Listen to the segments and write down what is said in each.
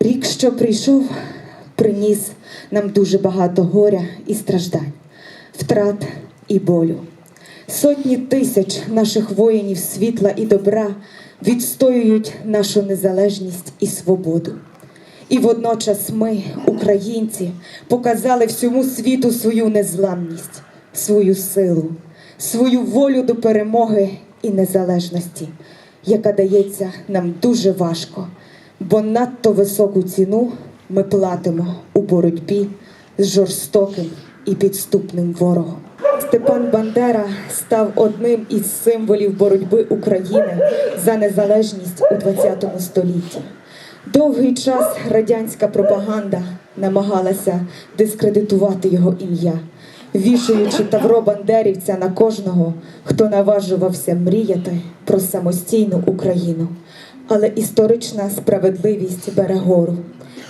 Рік, що прийшов, приніс нам дуже багато горя і страждань, втрат і болю. Сотні тисяч наших воїнів світла і добра відстоюють нашу незалежність і свободу. І водночас ми, українці, показали всьому світу свою незламність, свою силу, свою волю до перемоги і незалежності, яка дається нам дуже важко, бо надто високу ціну ми платимо у боротьбі з жорстоким і підступним ворогом. Степан Бандера став одним із символів боротьби України за незалежність у ХХ столітті. Довгий час радянська пропаганда намагалася дискредитувати його ім'я, вішаючи тавро бандерівця на кожного, хто наважувався мріяти про самостійну Україну. Але історична справедливість бере гору.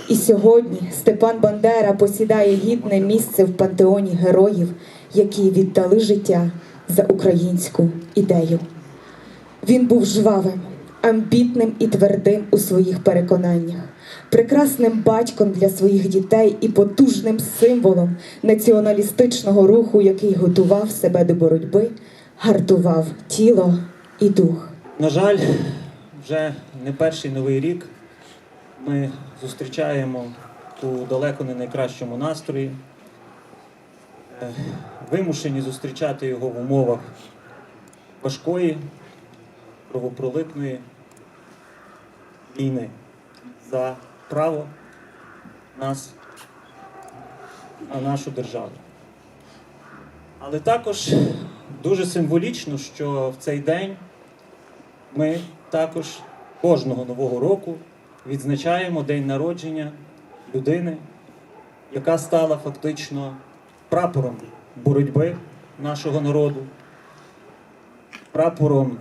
І сьогодні Степан Бандера посідає гідне місце в пантеоні героїв, які віддали життя за українську ідею. Він був жвавим, амбітним і твердим у своїх переконаннях, прекрасним батьком для своїх дітей і потужним символом націоналістичного руху, який готував себе до боротьби, гартував тіло і дух. На жаль, вже не перший новий рік ми зустрічаємо у далеко не найкращому настрої. Е, Вимушені зустрічати його в умовах важкої, кровопролитної війни за право нас на нашу державу. Але також дуже символічно, що в цей день ми також кожного нового року відзначаємо день народження людини, яка стала фактично прапором боротьби нашого народу, прапором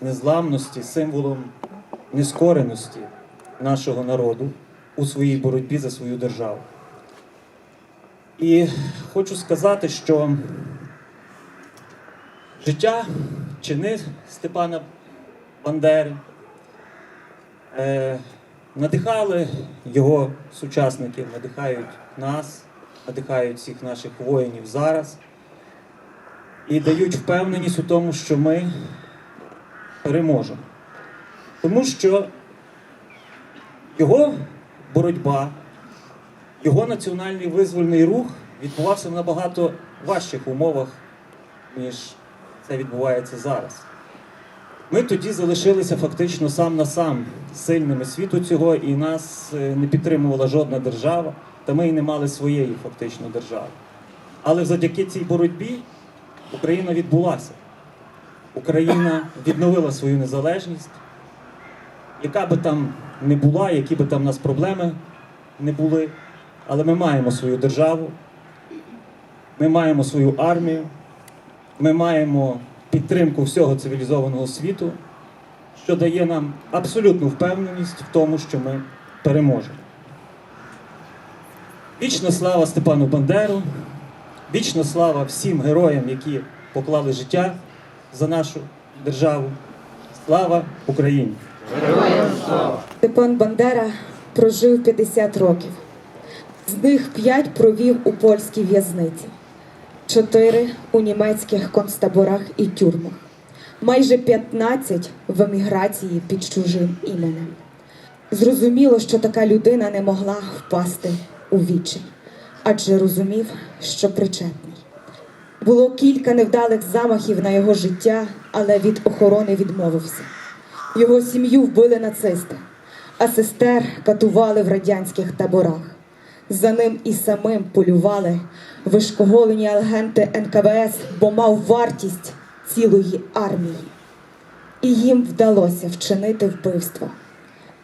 незламності, символом нескореності нашого народу у своїй боротьбі за свою державу. І хочу сказати, що життя чини Степана Бандери е, надихали його сучасників, надихають нас, надихають всіх наших воїнів зараз і дають впевненість у тому, що ми переможемо. Тому що його боротьба, його національний визвольний рух відбувався в набагато важчих умовах, ніж це відбувається зараз. Ми тоді залишилися фактично сам на сам сильними світу цього, і нас е, не підтримувала жодна держава, та ми і не мали своєї фактично держави. Але завдяки цій боротьбі Україна відбулася. Україна відновила свою незалежність, яка би там не була, які би там у нас проблеми не були, але ми маємо свою державу, ми маємо свою армію, ми маємо підтримку всього цивілізованого світу, що дає нам абсолютну впевненість в тому, що ми переможемо. Вічна слава Степану Бандеру, вічна слава всім героям, які поклали життя за нашу державу. Слава Україні! Степан Бандера прожив 50 років. З них 5 провів у польській в'язниці, 4 у німецьких концтаборах і тюрмах, майже 15 в еміграції під чужим іменем. Зрозуміло, що така людина не могла впасти у вічі, адже розумів, що причетний. Було кілька невдалих замахів на його життя, але від охорони відмовився. Його сім'ю вбили нацисти, а сестер катували в радянських таборах. За ним і самим полювали вишкоголені агенти НКВС, бо мав вартість цілої армії. І їм вдалося вчинити вбивство.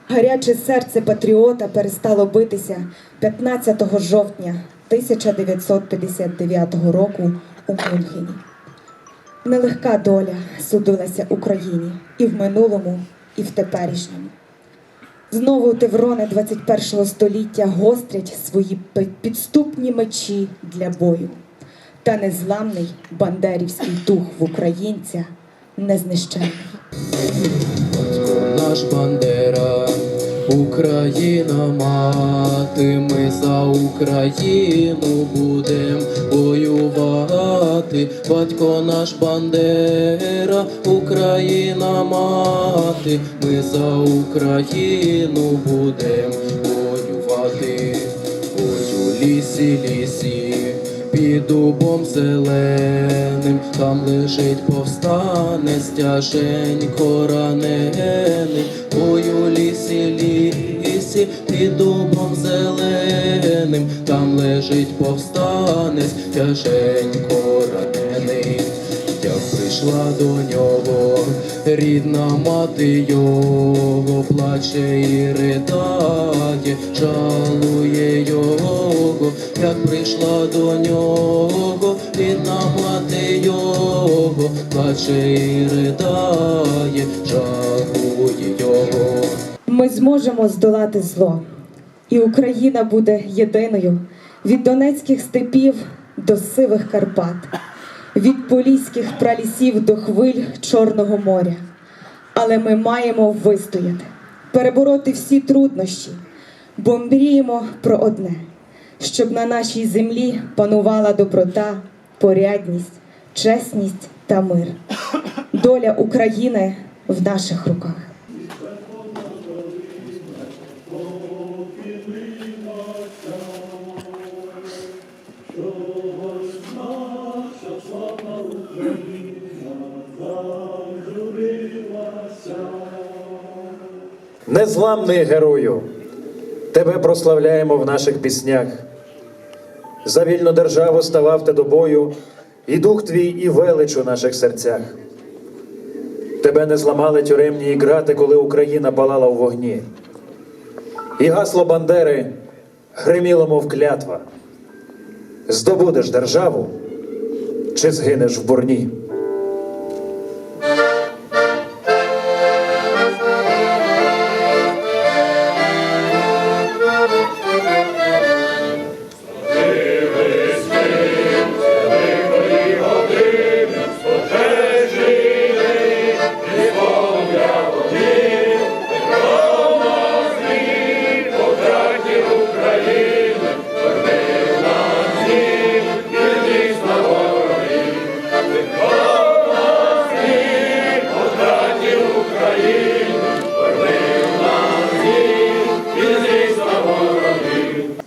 Гаряче серце патріота перестало битися 15 жовтня 1959 року у Мюнхені. Нелегка доля судилася Україні і в минулому, і в теперішньому. Знову теврони 21 століття гострять свої підступні мечі для бою. та незламний бандерівський дух в українця не Батько наш Бандера, Україна мати, ми за Україну будем воювати. Батько наш Бандера, Україна мати, ми за Україну будем воювати. Ой, у лісі, лісі, під дубом зеленим, там лежить повстанець тяженько ранений. Ой, у лісі, лісі, під дубом зеленим, там лежить повстанець тяженько ранений. Прийшла до нього, рідна мати його плаче і ридає, жалує його, як прийшла до нього, рідна мати його, плаче і ридає, жалує його. Ми зможемо здолати зло, і Україна буде єдиною від донецьких степів до сивих Карпат, від поліських пралісів до хвиль Чорного моря. Але ми маємо вистояти, перебороти всі труднощі, бо мріємо про одне, щоб на нашій землі панувала доброта, порядність, чесність та мир. Доля України в наших руках. Незламний герою, тебе прославляємо в наших піснях. За вільну державу ставав ти до бою, і дух твій, і велич у наших серцях. Тебе не зламали тюремні грати, коли Україна палала у вогні. І гасло Бандери гриміло, мов клятва. Здобудеш державу чи згинеш в бурні.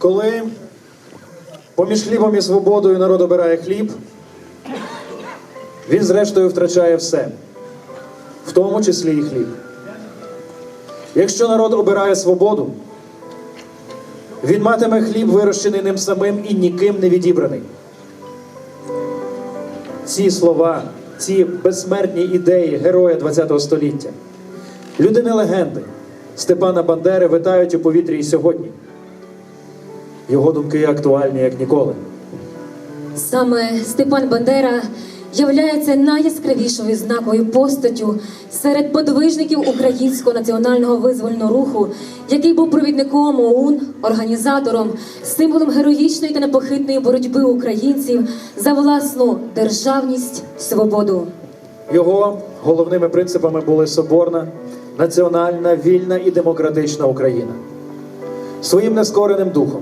Коли поміж хлібом і свободою народ обирає хліб, він зрештою втрачає все, в тому числі і хліб. Якщо народ обирає свободу, він матиме хліб, вирощений ним самим і ніким не відібраний. Ці слова, ці безсмертні ідеї героя ХХ століття, людини легенди Степана Бандери витають у повітрі і сьогодні. Його думки актуальні як ніколи. Саме Степан Бандера являється найяскравішою знаковою постаттю серед подвижників українського національного визвольного руху, який був провідником ОУН, організатором, символом героїчної та непохитної боротьби українців за власну державність, свободу. Його головними принципами були соборна, національна, вільна і демократична Україна. Своїм нескореним духом,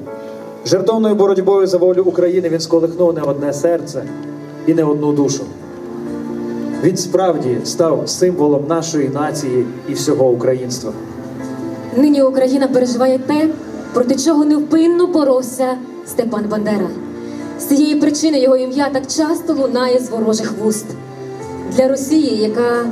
жертовною боротьбою за волю України він сколихнув не одне серце і не одну душу. Він справді став символом нашої нації і всього українства. Нині Україна переживає те, проти чого невпинно боровся Степан Бандера. З цієї причини його ім'я так часто лунає з ворожих вуст. Для Росії, яка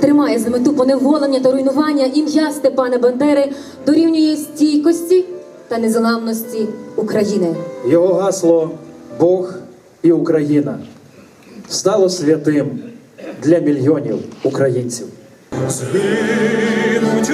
тримає за мету поневолення та руйнування, ім'я Степана Бандери дорівнює стійкості та незламності України. Його гасло Бог і Україна стало святим для мільйонів українців. Згинуть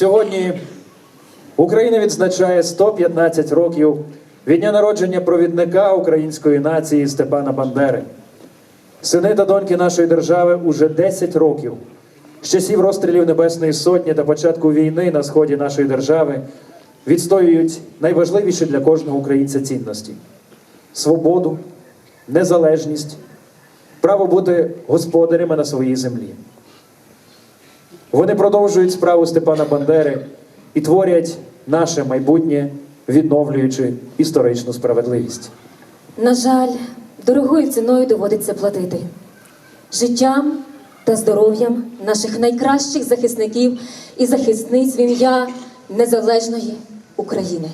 Сьогодні Україна відзначає 115 років від дня народження провідника української нації Степана Бандери. Сини та доньки нашої держави уже 10 років з часів розстрілів Небесної Сотні та початку війни на сході нашої держави відстоюють найважливіші для кожного українця цінності: свободу, незалежність, право бути господарями на своїй землі. Вони продовжують справу Степана Бандери і творять наше майбутнє, відновлюючи історичну справедливість. На жаль, дорогою ціною доводиться платити життям та здоров'ям наших найкращих захисників і захисниць в ім'я незалежної України.